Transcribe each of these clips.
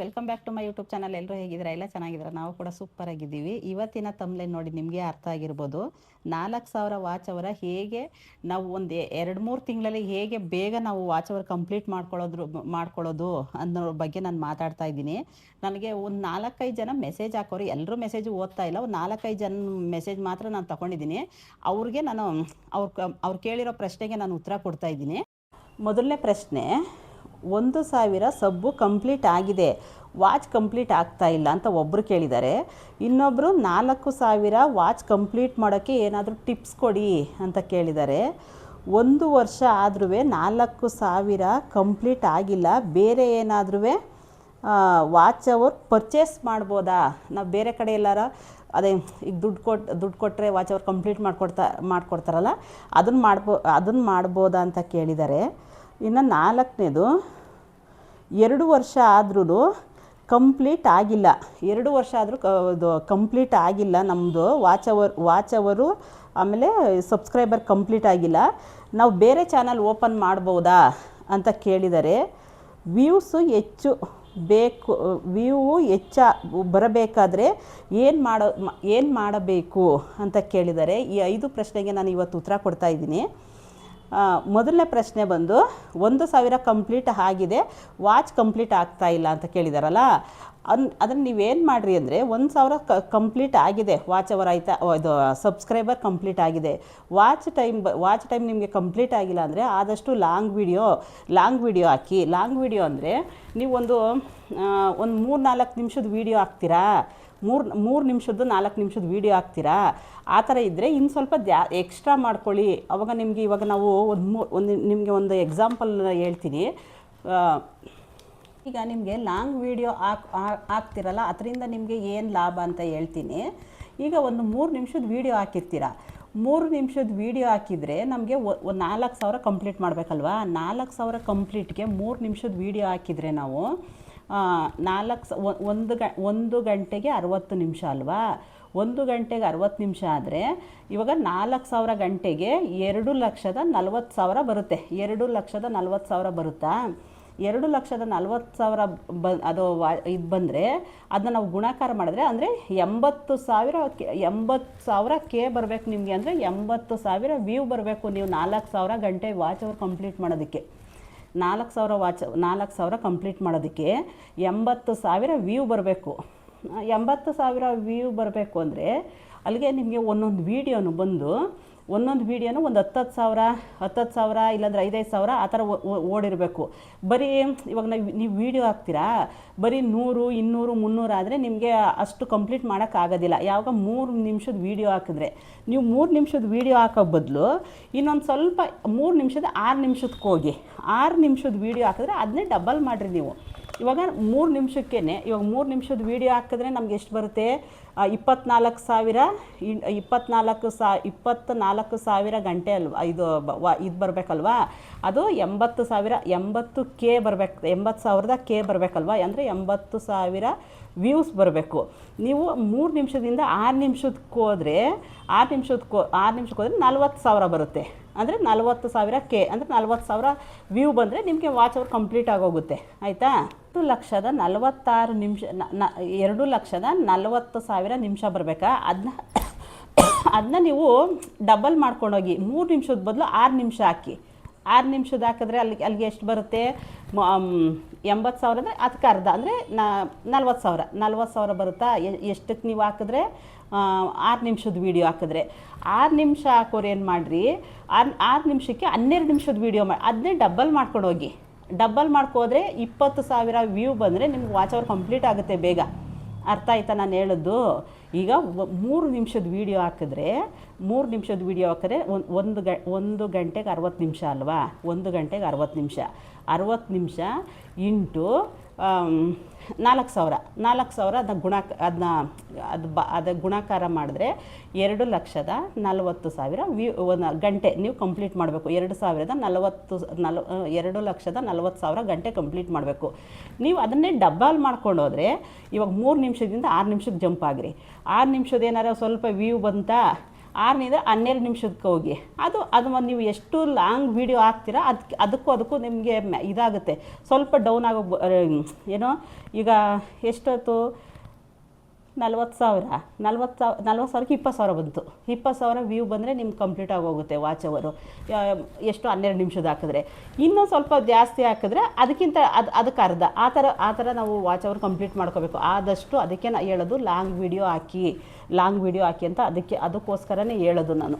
Welcome back to my YouTube channel ಎಲ್ಲರೂ ಹೇಗಿದ್ದೀರಾ? ಎಲ್ಲ ಚೆನ್ನಾಗಿದ್ದೀರಾ? ನಾವು ಕೂಡ ಸೂಪರ್ ಆಗಿದ್ದೀವಿ. ಇವತ್ತಿನ ತಮ್ಲೈನ್ ನೋಡಿ ನಿಮಗೆ ಅರ್ಥ ಆಗಿರ್ಬೋದು. ನಾಲ್ಕು ಸಾವಿರ ವಾಚ್ ಅವರ ಹೇಗೆ ನಾವು ಒಂದು ಎರಡು ಮೂರು ತಿಂಗಳಲ್ಲಿ ಹೇಗೆ ಬೇಗ ನಾವು ವಾಚ್ ಅವರ್ ಕಂಪ್ಲೀಟ್ ಮಾಡ್ಕೊಳ್ಳೋದ್ರ ಮಾಡ್ಕೊಳ್ಳೋದು ಅನ್ನೋ ಬಗ್ಗೆ ನಾನು ಮಾತಾಡ್ತಾ ಇದ್ದೀನಿ. ನನಗೆ ಒಂದು ನಾಲ್ಕೈದು ಜನ ಮೆಸೇಜ್ ಹಾಕೋರು ಎಲ್ಲರೂ ಮೆಸೇಜ್ ಓದ್ತಾ ಇಲ್ಲ. ಒಂದು ನಾಲ್ಕೈದು ಜನ ಮೆಸೇಜ್ ಮಾತ್ರ ನಾನು ತಗೊಂಡಿದ್ದೀನಿ. ಅವ್ರಿಗೆ ನಾನು ಅವ್ರ ಅವ್ರು ಕೇಳಿರೋ ಪ್ರಶ್ನೆಗೆ ನಾನು ಉತ್ತರ ಕೊಡ್ತಾ ಇದ್ದೀನಿ. ಮೊದಲನೇ ಪ್ರಶ್ನೆ, ಒಂದು ಸಾವಿರ ಸಬ್ಬು ಕಂಪ್ಲೀಟ್ ಆಗಿದೆ. ವಾಚ್ ಕಂಪ್ಲೀಟ್ ಆಗ್ತಾ ಇಲ್ಲ ಅಂತ ಒಬ್ಬರು ಕೇಳಿದ್ದಾರೆ. ಇನ್ನೊಬ್ಬರು ನಾಲ್ಕು ಸಾವಿರ ವಾಚ್ ಕಂಪ್ಲೀಟ್ ಮಾಡೋಕ್ಕೆ ಏನಾದರೂ ಟಿಪ್ಸ್ ಕೊಡಿ ಅಂತ ಕೇಳಿದ್ದಾರೆ. ಒಂದು ವರ್ಷ ಆದ್ರೂ ನಾಲ್ಕು ಸಾವಿರ ಕಂಪ್ಲೀಟ್ ಆಗಿಲ್ಲ. ಬೇರೆ ಏನಾದ್ರೂ ವಾಚ್ ಅವರ್ ಪರ್ಚೇಸ್ ಮಾಡ್ಬೋದಾ? ನಾವು ಬೇರೆ ಕಡೆ ಎಲ್ಲಾರ ಅದೇ ಈಗ ದುಡ್ಡು ಕೊಟ್ಟು ದುಡ್ಡು ಕೊಟ್ಟರೆ ವಾಚ್ ಅವ್ರು ಕಂಪ್ಲೀಟ್ ಮಾಡ್ಕೊಡ್ತಾ, ಮಾಡ್ಕೊಡ್ತಾರಲ್ಲ ಅದನ್ನು ಮಾಡ್ಬೋ ಅದನ್ನು ಮಾಡ್ಬೋದಾ ಅಂತ ಕೇಳಿದ್ದಾರೆ. ಇನ್ನು ನಾಲ್ಕನೇದು, ಎರಡು ವರ್ಷ ಆದ್ರೂ ಕಂಪ್ಲೀಟ್ ಆಗಿಲ್ಲ. ಎರಡು ವರ್ಷ ಆದರೂ ಕಂಪ್ಲೀಟ್ ಆಗಿಲ್ಲ ನಮ್ಮದು ವಾಚ್ ಅವರ್ ವಾಚ್ ಅವರು ಆಮೇಲೆ ಸಬ್ಸ್ಕ್ರೈಬರ್ ಕಂಪ್ಲೀಟ್ ಆಗಿಲ್ಲ. ನಾವು ಬೇರೆ ಚಾನಲ್ ಓಪನ್ ಮಾಡ್ಬೋದಾ ಅಂತ ಕೇಳಿದರೆ ವ್ಯೂಸು ಹೆಚ್ಚು ಬೇಕು ವ್ಯೂವು ಹೆಚ್ಚ ಬರಬೇಕಾದ್ರೆ ಏನು ಮಾಡೋ ಏನು ಮಾಡಬೇಕು ಅಂತ ಕೇಳಿದರೆ ಈ ಐದು ಪ್ರಶ್ನೆಗೆ ನಾನು ಇವತ್ತು ಉತ್ತರ ಕೊಡ್ತಾ ಆ, ಮೊದಲನೇ ಪ್ರಶ್ನೆ ಬಂದು ಒಂದು ಸಾವಿರ ಕಂಪ್ಲೀಟ್ ಆಗಿದೆ, ವಾಚ್ ಕಂಪ್ಲೀಟ್ ಆಗ್ತಾ ಇಲ್ಲ ಅಂತ ಕೇಳಿದಾರಲ್ಲ. ಅನ್, ಅದನ್ನು ನೀವೇನು ಮಾಡಿರಿ ಅಂದರೆ ಒಂದು ಸಾವಿರ ಕ, ಕಂಪ್ಲೀಟ್ ಆಗಿದೆ, ವಾಚ್ ಅವರ್ ಆಯ್ತಾ ಇದು ಸಬ್ಸ್ಕ್ರೈಬರ್ ಕಂಪ್ಲೀಟ್ ಆಗಿದೆ. ವಾಚ್ ಟೈಮ್ ವಾಚ್ ಟೈಮ್ ನಿಮಗೆ ಕಂಪ್ಲೀಟ್ ಆಗಿಲ್ಲ ಅಂದರೆ ಆದಷ್ಟು ಲಾಂಗ್ ವಿಡಿಯೋ ಲಾಂಗ್ ವಿಡಿಯೋ ಹಾಕಿ. ಲಾಂಗ್ ವಿಡಿಯೋ ಅಂದರೆ ನೀವು ಒಂದು ಒಂದು ಮೂರು ನಾಲ್ಕು ನಿಮಿಷದ ವಿಡಿಯೋ ಹಾಕ್ತೀರಾ? ಮೂರು ಮೂರು ನಿಮಿಷದ್ದು, ನಾಲ್ಕು ನಿಮಿಷದ ವೀಡಿಯೋ ಹಾಕ್ತೀರಾ? ಆ ಥರ ಇದ್ದರೆ ಇನ್ನು ಸ್ವಲ್ಪ ದ್ಯಾ ಎಕ್ಸ್ಟ್ರಾ ಮಾಡ್ಕೊಳ್ಳಿ. ಅವಾಗ ನಿಮಗೆ ಇವಾಗ ನಾವು ಒಂದು ಮೂ, ಒಂದು ನಿಮಗೆ ಒಂದು ಎಕ್ಸಾಂಪಲ್ ಹೇಳ್ತೀನಿ. ಈಗ ನಿಮಗೆ ಲಾಂಗ್ ವೀಡಿಯೋ ಹಾಕ್ ಹಾಕ್ತಿರಲ್ಲ, ಅದರಿಂದ ನಿಮಗೆ ಏನು ಲಾಭ ಅಂತ ಹೇಳ್ತೀನಿ. ಈಗ ಒಂದು ಮೂರು ನಿಮಿಷದ ವೀಡಿಯೋ ಹಾಕಿರ್ತೀರ? ಮೂರು ನಿಮಿಷದ ವೀಡಿಯೋ ಹಾಕಿದರೆ ನಮಗೆ ಒಂದು ನಾಲ್ಕು ಸಾವಿರ ಕಂಪ್ಲೀಟ್ ಮಾಡಬೇಕಲ್ವಾ? ನಾಲ್ಕು ಸಾವಿರ ಕಂಪ್ಲೀಟ್ಗೆ ಮೂರು ನಿಮಿಷದ ವೀಡಿಯೋ ಹಾಕಿದರೆ ನಾವು ನಾಲ್ಕು ಒಂದು ಗ, ಒಂದು ಗಂಟೆಗೆ ಅರವತ್ತು ನಿಮಿಷ ಅಲ್ವಾ? ಒಂದು ಗಂಟೆಗೆ ಅರವತ್ತು ನಿಮಿಷ ಆದರೆ ಇವಾಗ ನಾಲ್ಕು ಸಾವಿರ ಗಂಟೆಗೆ ಎರಡು ಲಕ್ಷದ ನಲ್ವತ್ತು ಸಾವಿರ ಬರುತ್ತೆ. ಎರಡು ಲಕ್ಷದ ನಲ್ವತ್ತು ಸಾವಿರ ಬರುತ್ತಾ? ಎರಡು ಲಕ್ಷದ ನಲ್ವತ್ತು ಸಾವಿರ ಬ, ಅದು ವಾ, ಇದು ಬಂದರೆ ಅದನ್ನ ನಾವು ಗುಣಾಕಾರ ಮಾಡಿದ್ರೆ ಅಂದರೆ ಎಂಬತ್ತು ಸಾವಿರ ಕೆ- ಎಂಬತ್ತು ಸಾವಿರ ಕೆ ಬರಬೇಕು ನಿಮಗೆ ಅಂದರೆ ಎಂಬತ್ತು ಸಾವಿರ ವ್ಯೂ ಬರಬೇಕು ನೀವು ನಾಲ್ಕು ಸಾವಿರ ಗಂಟೆ ವಾಚ್ ಅವರ್ ಕಂಪ್ಲೀಟ್ ಮಾಡೋದಕ್ಕೆ. ನಾಲ್ಕು ಸಾವಿರ ವಾಚ್, ನಾಲ್ಕು ಸಾವಿರ ಕಂಪ್ಲೀಟ್ ಮಾಡೋದಕ್ಕೆ ಎಂಬತ್ತು ಸಾವಿರ ವ್ಯೂ ಬರಬೇಕು. ಎಂಬತ್ತು ಸಾವಿರ ವ್ಯೂ ಬರಬೇಕು ಅಂದರೆ ಅಲ್ಲಿಗೆ ನಿಮಗೆ ಒಂದೊಂದು ವೀಡಿಯೋನು ಬಂದು ಒಂದೊಂದು ವೀಡಿಯೋನೂ ಒಂದು ಹತ್ತತ್ತು ಸಾವಿರ ಹತ್ತತ್ತು ಸಾವಿರ, ಇಲ್ಲಾಂದ್ರೆ ಐದೈದು ಸಾವಿರ ಆ ಥರ ಓಡಿರಬೇಕು. ಬರೀ ಇವಾಗ ನಾವು ನೀವು ವೀಡಿಯೋ ಹಾಕ್ತೀರಾ? ಬರೀ ನೂರು, ಇನ್ನೂರು, ಮುನ್ನೂರು ಆದರೆ ನಿಮಗೆ ಅಷ್ಟು ಕಂಪ್ಲೀಟ್ ಮಾಡೋಕ್ಕಾಗೋದಿಲ್ಲ ಯಾವಾಗ ಮೂರು ನಿಮಿಷದ ವೀಡಿಯೋ ಹಾಕಿದ್ರೆ. ನೀವು ಮೂರು ನಿಮಿಷದ ವೀಡಿಯೋ ಹಾಕೋ ಬದಲು ಇನ್ನೊಂದು ಸ್ವಲ್ಪ ಮೂರು ನಿಮಿಷದ ಆರು ನಿಮಿಷಕ್ಕೆ ಹೋಗಿ. ಆರು ನಿಮಿಷದ ವೀಡಿಯೋ ಹಾಕಿದ್ರೆ ಅದನ್ನೇ ಡಬಲ್ ಮಾಡಿರಿ ನೀವು. ಇವಾಗ ಮೂರು ನಿಮಿಷಕ್ಕೇ ಇವಾಗ ಮೂರು ನಿಮಿಷದ ವೀಡಿಯೋ ಹಾಕಿದ್ರೆ ನಮ್ಗೆ ಎಷ್ಟು ಬರುತ್ತೆ? ಇಪ್ಪತ್ನಾಲ್ಕು ಸಾವಿರ ಇಪ್ಪತ್ನಾಲ್ಕು ಸಾ, ಇಪ್ಪತ್ನಾಲ್ಕು ಸಾವಿರ ಗಂಟೆ ಅಲ್ವಾ? ಇದು ವ, ಇದು ಬರಬೇಕಲ್ವಾ? ಅದು ಎಂಬತ್ತು ಸಾವಿರ, ಎಂಬತ್ತು ಕೆ ಬರಬೇಕು, ಎಂಬತ್ತು ಸಾವಿರದ ಕೆ ಬರಬೇಕಲ್ವಾ? ಅಂದರೆ ಎಂಬತ್ತು ಸಾವಿರ ವ್ಯೂಸ್ ಬರಬೇಕು. ನೀವು ಮೂರು ನಿಮಿಷದಿಂದ ಆರು ನಿಮಿಷಕ್ಕೆ ಹೋದರೆ, ಆರು ನಿಮಿಷದಕ್ಕೆ ಆರು ನಿಮಿಷಕ್ಕೆ ಹೋದರೆ ನಲ್ವತ್ತು ಸಾವಿರ ಬರುತ್ತೆ. ಅಂದರೆ ನಲ್ವತ್ತು ಸಾವಿರ ಕೆ ಅಂದರೆ ನಲ್ವತ್ತು ಸಾವಿರ ವ್ಯೂ ಬಂದರೆ ನಿಮಗೆ ವಾಚ್ ಅವರ್ ಕಂಪ್ಲೀಟ್ ಆಗೋಗುತ್ತೆ. ಆಯಿತಾ? ಹತ್ತು ಲಕ್ಷದ ನಲವತ್ತಾರು ನಿಮಿಷ, ನ- ಎರಡು ಲಕ್ಷದ ನಲವತ್ತು ಸಾವಿರ ನಿಮಿಷ ಬರಬೇಕಾ? ಅದನ್ನ ಅದನ್ನ ನೀವು ಡಬಲ್ ಮಾಡ್ಕೊಂಡೋಗಿ ಮೂರು ನಿಮಿಷದ ಬದಲು ಆರು ನಿಮಿಷ ಹಾಕಿ. ಆರು ನಿಮಿಷದ ಹಾಕಿದ್ರೆ ಅಲ್ಲಿಗೆ ಅಲ್ಲಿಗೆ ಎಷ್ಟು ಬರುತ್ತೆ? ಎಂಬತ್ತು ಸಾವಿರ ಅಂದರೆ ಅದಕ್ಕೆ ಅರ್ಧ. ಅಂದರೆ ನಲ್ವತ್ತು ಸಾವಿರ. ನಲ್ವತ್ತು ಸಾವಿರ ಬರುತ್ತಾ? ಎಷ್ಟಕ್ಕೆ ನೀವು ಹಾಕಿದ್ರೆ? ಆರು ನಿಮಿಷದ ವೀಡಿಯೋ ಹಾಕಿದ್ರೆ. ಆರು ನಿಮಿಷ ಹಾಕೋರು ಏನು ಮಾಡಿರಿ? ಆರು ಆರು ನಿಮಿಷಕ್ಕೆ ಹನ್ನೆರಡು ನಿಮಿಷದ ವೀಡಿಯೋ ಮಾಡಿ ಅದನ್ನೇ ಡಬ್ಬಲ್ ಮಾಡ್ಕೊಂಡು ಹೋಗಿ. ಡಬ್ಬಲ್ ಮಾಡ್ಕೋದ್ರೆ ಇಪ್ಪತ್ತು ಸಾವಿರ ವ್ಯೂ ಬಂದರೆ ನಿಮ್ಗೆ ವಾಚ್ ಅವರ್ ಕಂಪ್ಲೀಟ್ ಆಗುತ್ತೆ ಬೇಗ. ಅರ್ಥ ಆಯ್ತಾ ನಾನು ಹೇಳೋದು? ಈಗ ಮೂರು ನಿಮಿಷದ ವೀಡಿಯೋ ಹಾಕಿದ್ರೆ, ಮೂರು ನಿಮಿಷದ ವೀಡಿಯೋ ಹಾಕಿದ್ರೆ ಒಂದು ಒಂದು ಗ, ಒಂದು ಗಂಟೆಗೆ ಅರವತ್ತು ನಿಮಿಷ ಅಲ್ವಾ? ಒಂದು ಗಂಟೆಗೆ ಅರವತ್ತು ನಿಮಿಷ. ಅರವತ್ತು ನಿಮಿಷ ಇಂಟು ನಾಲ್ಕು ಸಾವಿರ. ನಾಲ್ಕು ಸಾವಿರ ಅದನ್ನ ಗುಣ ಅದನ್ನ ಅದು ಬ, ಅದು ಗುಣಾಕಾರ ಮಾಡಿದ್ರೆ ಎರಡು ಲಕ್ಷದ ನಲವತ್ತು ಸಾವಿರ ವ್ಯೂ, ಒಂದು ಗಂಟೆ ನೀವು ಕಂಪ್ಲೀಟ್ ಮಾಡಬೇಕು. ಎರಡು ಸಾವಿರದ ನಲವತ್ತು, ನಲ, ಎರಡು ಲಕ್ಷದ ನಲವತ್ತು ಸಾವಿರ ಗಂಟೆ ಕಂಪ್ಲೀಟ್ ಮಾಡಬೇಕು. ನೀವು ಅದನ್ನೇ ಡಬ್ಬಲ್ ಮಾಡ್ಕೊಂಡು ಹೋದರೆ ಇವಾಗ ಮೂರು ನಿಮಿಷದಿಂದ ಆರು ನಿಮಿಷಕ್ಕೆ ಜಂಪ್ ಆಗಿರಿ. ಆರು ನಿಮಿಷದ ಏನಾರ ಸ್ವಲ್ಪ ವ್ಯೂ ಬಂತಾ ಆರನೇದು ಹನ್ನೆರಡು ನಿಮಿಷಕ್ಕೆ ಹೋಗಿ. ಅದು ಅದು ನೀವು ಎಷ್ಟು ಲಾಂಗ್ ವೀಡಿಯೋ ಹಾಕ್ತೀರಾ ಅದಕ್ಕೆ ಅದಕ್ಕೂ ಅದಕ್ಕೂ ನಿಮಗೆ ಇದಾಗುತ್ತೆ. ಸ್ವಲ್ಪ ಡೌನ್ ಆಗೋ ಏನೋ, ಈಗ ಎಷ್ಟೊತ್ತು ನಲ್ವತ್ತು ಸಾವಿರ ನಲ್ವತ್ತು ಸಾವಿರ ನಲ್ವತ್ತು ಸಾವಿರಕ್ಕೆ ಇಪ್ಪತ್ತು ಸಾವಿರ ಬಂತು. ಇಪ್ಪತ್ತು ಸಾವಿರ ವ್ಯೂ ಬಂದರೆ ನಿಮ್ಗೆ ಕಂಪ್ಲೀಟ್ ಆಗೋಗುತ್ತೆ ವಾಚ್ ಅವರು ಎಷ್ಟು ಹನ್ನೆರಡು ನಿಮಿಷದ ಹಾಕಿದ್ರೆ. ಇನ್ನೂ ಸ್ವಲ್ಪ ಜಾಸ್ತಿ ಹಾಕಿದ್ರೆ ಅದಕ್ಕಿಂತ ಅದು, ಅದಕ್ಕೆ ಅರ್ಧ. ಆ ಥರ ಆ ಥರ ನಾವು ವಾಚ್ ಅವರ್ ಕಂಪ್ಲೀಟ್ ಮಾಡ್ಕೋಬೇಕು. ಆದಷ್ಟು ಅದಕ್ಕೆ ನಾ ಹೇಳೋದು ಲಾಂಗ್ ವೀಡಿಯೋ ಹಾಕಿ ಲಾಂಗ್ ವೀಡಿಯೋ ಹಾಕಿ ಅಂತ ಅದಕ್ಕೆ, ಅದಕ್ಕೋಸ್ಕರನೇ ಹೇಳೋದು ನಾನು.